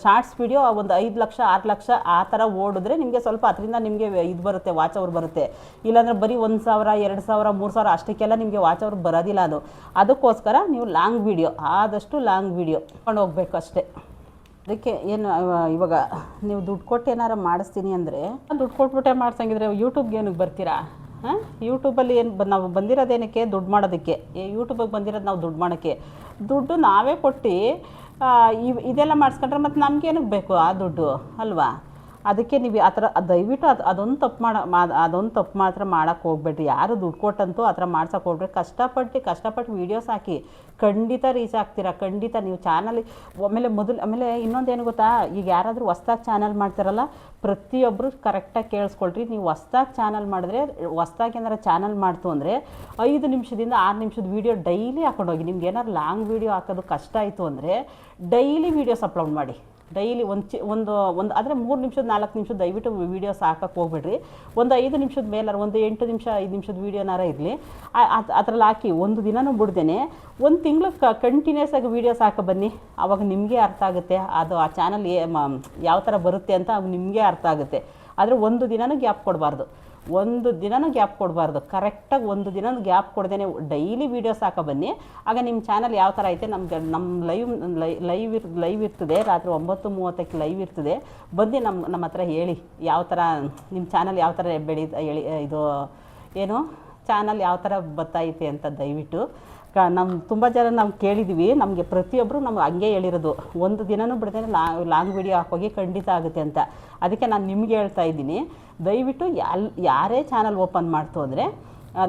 ಶಾರ್ಟ್ಸ್ ವಿಡಿಯೋ ಒಂದು ಐದು ಲಕ್ಷ, ಆರು ಲಕ್ಷ ಆ ಥರ ಓಡಿದ್ರೆ ನಿಮಗೆ ಸ್ವಲ್ಪ ಅದರಿಂದ ನಿಮಗೆ ಇದು ಬರುತ್ತೆ ವಾಚ್ ಅವ್ರು ಬರುತ್ತೆ. ಇಲ್ಲಾಂದರೆ ಬರೀ ಒಂದು ಸಾವಿರ, ಎರಡು ಸಾವಿರ, ಮೂರು ಸಾವಿರ ಅಷ್ಟಕ್ಕೆಲ್ಲ ನಿಮಗೆ ವಾಚ್ ಅವ್ರು ಬರೋದಿಲ್ಲ ಅದು. ಅದಕ್ಕೋಸ್ಕರ ನೀವು ಲಾಂಗ್ ವಿಡಿಯೋ ಆದಷ್ಟು ಲಾಂಗ್ ವಿಡಿಯೋ ಕೊಂಡು ಹೋಗ್ಬೇಕು ಅಷ್ಟೇ. ಅದಕ್ಕೆ ಏನು ಇವಾಗ ನೀವು ದುಡ್ಡು ಕೊಟ್ಟು ಏನಾರು ಮಾಡಿಸ್ತೀನಿ ಅಂದರೆ ದುಡ್ಡು ಕೊಟ್ಬಿಟ್ಟೆ ಮಾಡ್ಸಂಗಿದ್ರೆ ಯೂಟ್ಯೂಬ್ಗೆ ಏನಕ್ಕೆ ಬರ್ತೀರಾ? ಹಾಂ? ಯೂಟ್ಯೂಬಲ್ಲಿ ಏನು ಬ ನಾವು ಬಂದಿರೋದೇನಕ್ಕೆ? ದುಡ್ಡು ಮಾಡೋದಕ್ಕೆ. ಯೂಟ್ಯೂಬಿಗೆ ಬಂದಿರೋದು ನಾವು ದುಡ್ಡು ಮಾಡೋಕ್ಕೆ. ದುಡ್ಡು ನಾವೇ ಕೊಟ್ಟು ಇವು ಇದೆಲ್ಲ ಮಾಡಿಸ್ಕೊಂಡ್ರೆ ಮತ್ತು ನಮ್ಗೇನಕ್ಕೆ ಬೇಕು ಆ ದುಡ್ಡು, ಅಲ್ವಾ? ಅದಕ್ಕೆ ನೀವು ಆ ಥರ ದಯವಿಟ್ಟು ಅದು ಅದೊಂದು ತಪ್ಪು ಮಾಡ ಅದೊಂದು ತಪ್ಪು ಮಾತ್ರ ಮಾಡೋಕ್ಕೆ ಹೋಗ್ಬೇಡ್ರಿ. ಯಾರು ದುಡ್ಡು ಕೊಟ್ಟಂತೂ ಆ ಥರ ಮಾಡ್ಸೋಕೆ ಹೋಗ್ಬೇಡಿ ಕಷ್ಟಪಟ್ಟು ಕಷ್ಟಪಟ್ಟು ವೀಡಿಯೋಸ್ ಹಾಕಿ ಖಂಡಿತ ರೀಚ್ ಆಗ್ತೀರಾ? ಖಂಡಿತ ನೀವು ಚಾನಲ್ ಆಮೇಲೆ ಮೊದಲು ಆಮೇಲೆ ಇನ್ನೊಂದೇನು ಗೊತ್ತಾ? ಈಗ ಯಾರಾದರೂ ಹೊಸ್ದಾಗಿ ಚಾನಲ್ ಮಾಡ್ತಾರಲ್ಲ ಪ್ರತಿಯೊಬ್ಬರು ಕರೆಕ್ಟಾಗಿ ಕೇಳಿಸ್ಕೊಳ್ರಿ. ನೀವು ಹೊಸ್ದಾಗಿ ಚಾನಲ್ ಮಾಡಿದ್ರೆ, ಹೊಸ್ದಾಗಿ ಏನಾರು ಚಾನಲ್ ಮಾಡ್ತು ಅಂದರೆ ಐದು ನಿಮಿಷದಿಂದ ಆರು ನಿಮಿಷದ ವೀಡಿಯೋ ಡೈಲಿ ಹಾಕೊಂಡೋಗಿ, ನಿಮ್ಗೆ ಏನಾರು ಲಾಂಗ್ ವೀಡಿಯೋ ಹಾಕೋದು ಕಷ್ಟ ಆಯಿತು ಅಂದರೆ ಡೈಲಿ ವೀಡಿಯೋಸ್ ಅಪ್ಲೋಡ್ ಮಾಡಿ. ಡೈಲಿ ಒಂದು ಚಿ ಒಂದು ಒಂದು ಆದರೆ ಮೂರು ನಿಮಿಷದ, ನಾಲ್ಕು ನಿಮಿಷದ ದಯವಿಟ್ಟು ವೀಡಿಯೋಸ್ ಹಾಕಕ್ಕೆ ಹೋಗ್ಬೇಡ್ರಿ. ಒಂದು ಐದು ನಿಮಿಷದ ಮೇಲಾರ, ಒಂದು ಎಂಟು ನಿಮಿಷ, ಐದು ನಿಮಿಷದ ವೀಡಿಯೋನಾರ ಇರಲಿ. ಅದ್ರಲ್ಲಿ ಹಾಕಿ ಒಂದು ದಿನನೂ ಬಿಡ್ದೇನೆ ಒಂದು ತಿಂಗಳು ಕಂಟಿನ್ಯೂಸ್ ಆಗಿ ವೀಡಿಯೋಸ್ ಹಾಕ ಬನ್ನಿ. ಆವಾಗ ನಿಮಗೆ ಅರ್ಥ ಆಗುತ್ತೆ. ಅದು ಆ ಚಾನಲ್ ಯಾವ ಥರ ಬರುತ್ತೆ ಅಂತ ನಿಮಗೆ ಅರ್ಥ ಆಗುತ್ತೆ. ಆದರೆ ಒಂದು ದಿನನೂ ಗ್ಯಾಪ್ ಕೊಡಬಾರ್ದು. ಒಂದು ದಿನನೂ ಗ್ಯಾಪ್ ಕೊಡಬಾರ್ದು. ಕರೆಕ್ಟಾಗಿ ಒಂದು ದಿನನೂ ಗ್ಯಾಪ್ ಕೊಡ್ದೇ ಡೈಲಿ ವೀಡಿಯೋಸ್ ಹಾಕೋ ಬನ್ನಿ. ಆಗ ನಿಮ್ಮ ಚಾನಲ್ ಯಾವ ಥರ ಐತೆ ನಮ್ಗೆ ನಮ್ಮ ಲೈವ್ ಲೈವ್ ಇರ್ ಲೈವ್ ಇರ್ತದೆ. ರಾತ್ರಿ ಒಂಬತ್ತು ಮೂವತ್ತಕ್ಕೆ ಲೈವ್ ಇರ್ತದೆ. ಬಂದು ನಮ್ಮ ನಮ್ಮ ಹತ್ರ ಹೇಳಿ. ಯಾವ ಥರ ನಿಮ್ಮ ಚಾನಲ್ ಯಾವ ಥರ ಬೆಳಿ, ಹೇಳಿ, ಇದು, ಏನು? ಚಾನಲ್ ಯಾವ ಥರ ಬತ್ತೈತೆ ಅಂತ ದಯವಿಟ್ಟು. ಕ ನಮ್ಮ ತುಂಬ ಜನ ನಾವು ಕೇಳಿದ್ವಿ, ನಮಗೆ ಪ್ರತಿಯೊಬ್ಬರು ನಮ್ಗೆ ಹಂಗೆ ಹೇಳಿರೋದು. ಒಂದು ದಿನನೂ ಬಿಡದೇ ಲಾಂಗ್ ವಿಡಿಯೋ ಹಾಕೋಗಿ ಖಂಡಿತ ಆಗುತ್ತೆ ಅಂತ. ಅದಕ್ಕೆ ನಾನು ನಿಮ್ಗೆ ಹೇಳ್ತಾ ಇದ್ದೀನಿ. ದಯವಿಟ್ಟು ಯಾಲ್, ಯಾರೇ ಚಾನಲ್ ಓಪನ್ ಮಾಡ್ತು ಅಂದರೆ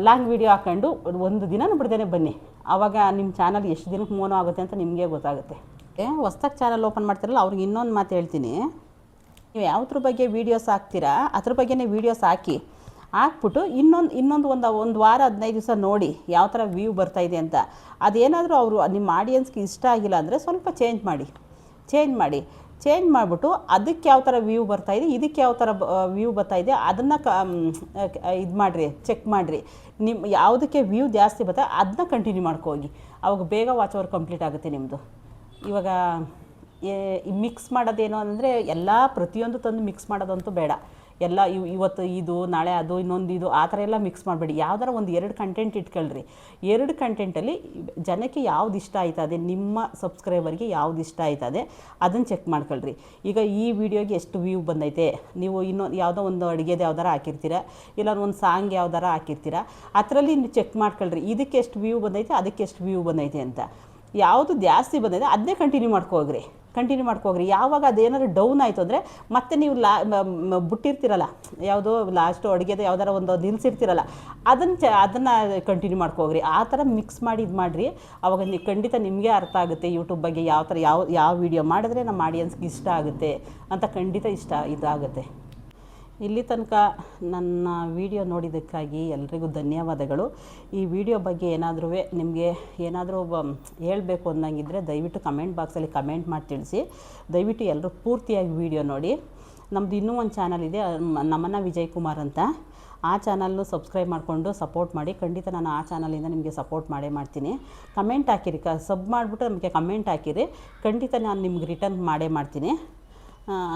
ಲಾಂಗ್ ವಿಡಿಯೋ ಹಾಕ್ಕೊಂಡು ಒಂದು ದಿನನೂ ಬಿಡದೇ ಬನ್ನಿ. ಆವಾಗ ನಿಮ್ಮ ಚಾನಲ್ ಎಷ್ಟು ದಿನಕ್ಕೆ ಮೋನೋ ಆಗುತ್ತೆ ಅಂತ ನಿಮಗೆ ಗೊತ್ತಾಗುತ್ತೆ. ಏ, ಹೊಸ್ದಾಗಿ ಚಾನಲ್ ಓಪನ್ ಮಾಡ್ತಿರಲ್ಲ, ಅವ್ರಿಗೆ ಇನ್ನೊಂದು ಮಾತು ಹೇಳ್ತೀನಿ. ನೀವು ಯಾವ್ದ್ರ ಬಗ್ಗೆ ವೀಡಿಯೋಸ್ ಹಾಕ್ತೀರಾ, ಅದ್ರ ಬಗ್ಗೆನೇ ವೀಡಿಯೋಸ್ ಹಾಕಿ. ಹಾಕ್ಬಿಟ್ಟು ಇನ್ನೊಂದು ಇನ್ನೊಂದು ಒಂದು ಒಂದು ವಾರ, ಹದಿನೈದು ದಿವಸ ನೋಡಿ ಯಾವ ಥರ ವ್ಯೂ ಬರ್ತಾಯಿದೆ ಅಂತ. ಅದೇನಾದರೂ ಅವರು ನಿಮ್ಮ ಆಡಿಯನ್ಸ್ಗೆ ಇಷ್ಟ ಆಗಿಲ್ಲ ಅಂದರೆ ಸ್ವಲ್ಪ ಚೇಂಜ್ ಮಾಡಿ ಚೇಂಜ್ ಮಾಡಿ ಚೇಂಜ್ ಮಾಡಿಬಿಟ್ಟು ಅದಕ್ಕೆ ಯಾವ ಥರ ವ್ಯೂ ಬರ್ತಾಯಿದೆ ಇದಕ್ಕೆ ಯಾವ ಥರ ವ್ಯೂ ಬರ್ತಾಯಿದೆ ಅದನ್ನು ಕ ಇದು ಮಾಡಿರಿ ಚೆಕ್ ಮಾಡಿರಿ. ನಿಮ್ಮ ಯಾವುದಕ್ಕೆ ವ್ಯೂ ಜಾಸ್ತಿ ಬರ್ತಾ ಅದನ್ನ ಕಂಟಿನ್ಯೂ ಮಾಡ್ಕೋಗಿ ಅವಾಗ ಬೇಗ ವಾಚ್ ಅವರ್ ಕಂಪ್ಲೀಟ್ ಆಗುತ್ತೆ ನಿಮ್ಮದು ಇವಾಗ ಮಿಕ್ಸ್ ಮಾಡೋದೇನು ಅಂದರೆ ಎಲ್ಲ ಪ್ರತಿಯೊಂದು ತಂದು ಮಿಕ್ಸ್ ಮಾಡೋದಂತೂ ಬೇಡ. ಎಲ್ಲ ಇವ್ ಇವತ್ತು ಇದು, ನಾಳೆ ಅದು, ಇನ್ನೊಂದು ಇದು, ಆ ಥರ ಎಲ್ಲ ಮಿಕ್ಸ್ ಮಾಡಬೇಡಿ. ಯಾವ್ದಾರ ಒಂದು ಎರಡು ಕಂಟೆಂಟ್ ಇಟ್ಕೊಳ್ರಿ. ಎರಡು ಕಂಟೆಂಟಲ್ಲಿ ಜನಕ್ಕೆ ಯಾವ್ದು ಇಷ್ಟ ಆಯ್ತದೆ, ನಿಮ್ಮ ಸಬ್ಸ್ಕ್ರೈಬರ್ಗೆ ಯಾವ್ದು ಇಷ್ಟ ಆಯ್ತದೆ ಅದನ್ನು ಚೆಕ್ ಮಾಡ್ಕೊಳ್ರಿ. ಈಗ ಈ ವಿಡಿಯೋಗೆ ಎಷ್ಟು ವ್ಯೂ ಬಂದೈತೆ, ನೀವು ಇನ್ನೊಂದು ಯಾವುದೋ ಒಂದು ಅಡುಗೆದು ಯಾವ್ದಾರ ಹಾಕಿರ್ತೀರ ಇಲ್ಲ ಒಂದು ಸಾಂಗ್ ಯಾವ್ದಾರ ಹಾಕಿರ್ತೀರ, ಅದರಲ್ಲಿ ನೀವು ಚೆಕ್ ಮಾಡ್ಕೊಳ್ರಿ. ಇದಕ್ಕೆ ಎಷ್ಟು ವ್ಯೂ ಬಂದೈತೆ, ಅದಕ್ಕೆ ಎಷ್ಟು ವ್ಯೂ ಬಂದೈತೆ ಅಂತ. ಯಾವುದು ಜಾಸ್ತಿ ಬಂದೈತೆ ಅದನ್ನೇ ಕಂಟಿನ್ಯೂ ಮಾಡ್ಕೋಗ್ರಿ. ಕಂಟಿನ್ಯೂ ಮಾಡ್ಕೋಗ್ರಿ. ಯಾವಾಗ ಅದೇನಾದ್ರು ಡೌನ್ ಆಯಿತು ಅಂದರೆ ಮತ್ತೆ ನೀವು ಲಾ ಬಿಟ್ಟಿರ್ತಿರಲ್ಲ. ಯಾವುದೋ ಲಾಸ್ಟು ಅಡುಗೆದು ಯಾವ್ದಾರ ಒಂದು ನಿಲ್ಲಿಸಿರ್ತೀರಲ್ಲ ಅದನ್ನು ಚ ಅದನ್ನು ಕಂಟಿನ್ಯೂ ಮಾಡ್ಕೋಗ್ರಿ. ಆ ಥರ ಮಿಕ್ಸ್ ಮಾಡಿ ಇದು ಮಾಡಿರಿ. ಅವಾಗ ನೀವು ಖಂಡಿತ ನಿಮಗೆ ಅರ್ಥ ಆಗುತ್ತೆ ಯೂಟ್ಯೂಬ್ ಬಗ್ಗೆ ಯಾವ ಥರ ಯಾವ ಯಾವ ವಿಡಿಯೋ ಮಾಡಿದ್ರೆ ನಮ್ಮ ಆಡಿಯನ್ಸ್ಗೆ ಇಷ್ಟ ಆಗುತ್ತೆ ಅಂತ ಖಂಡಿತ ಇಷ್ಟ ಇದಾಗುತ್ತೆ. ಇಲ್ಲಿ ತನಕ ನನ್ನ ವಿಡಿಯೋ ನೋಡಿದ್ದಕ್ಕಾಗಿ ಎಲ್ರಿಗೂ ಧನ್ಯವಾದಗಳು. ಈ ವಿಡಿಯೋ ಬಗ್ಗೆ ಏನಾದರೂ ನಿಮಗೆ ಏನಾದರೂ ಹೇಳಬೇಕು ಅಂದಂಗಿದ್ರೆ ದಯವಿಟ್ಟು ಕಮೆಂಟ್ ಬಾಕ್ಸಲ್ಲಿ ಕಮೆಂಟ್ ಮಾಡಿ ತಿಳಿಸಿ. ದಯವಿಟ್ಟು ಎಲ್ಲರೂ ಪೂರ್ತಿಯಾಗಿ ವಿಡಿಯೋ ನೋಡಿ. ನಮ್ಮದು ಇನ್ನೂ ಒಂದು ಚಾನಲ್ ಇದೆ ನಮ್ಮನ್ನ ವಿಜಯ್ ಕುಮಾರ್ ಅಂತ. ಆ ಚಾನಲ್ನು ಸಬ್ಸ್ಕ್ರೈಬ್ ಮಾಡಿಕೊಂಡು ಸಪೋರ್ಟ್ ಮಾಡಿ. ಖಂಡಿತ ನಾನು ಆ ಚಾನಲಿಂದ ನಿಮಗೆ ಸಪೋರ್ಟ್ ಮಾಡೇ ಮಾಡ್ತೀನಿ. ಕಮೆಂಟ್ ಹಾಕಿರಿ. ಕ ಸಬ್ ಮಾಡಿಬಿಟ್ಟು ನಮಗೆ ಕಮೆಂಟ್ ಹಾಕಿರಿ. ಖಂಡಿತ ನಾನು ನಿಮ್ಗೆ ರಿಟರ್ನ್ ಮಾಡೇ ಮಾಡ್ತೀನಿ.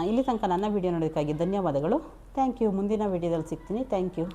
ಇಲ್ಲಿ ತನಕ ನನ್ನ ವಿಡಿಯೋ ನೋಡೋದಕ್ಕಾಗಿ ಧನ್ಯವಾದಗಳು. ಥ್ಯಾಂಕ್ ಯು ಮುಂದಿನ ವಿಡಿಯೋದಲ್ಲಿ ಸಿಗ್ತೀನಿ. Thank you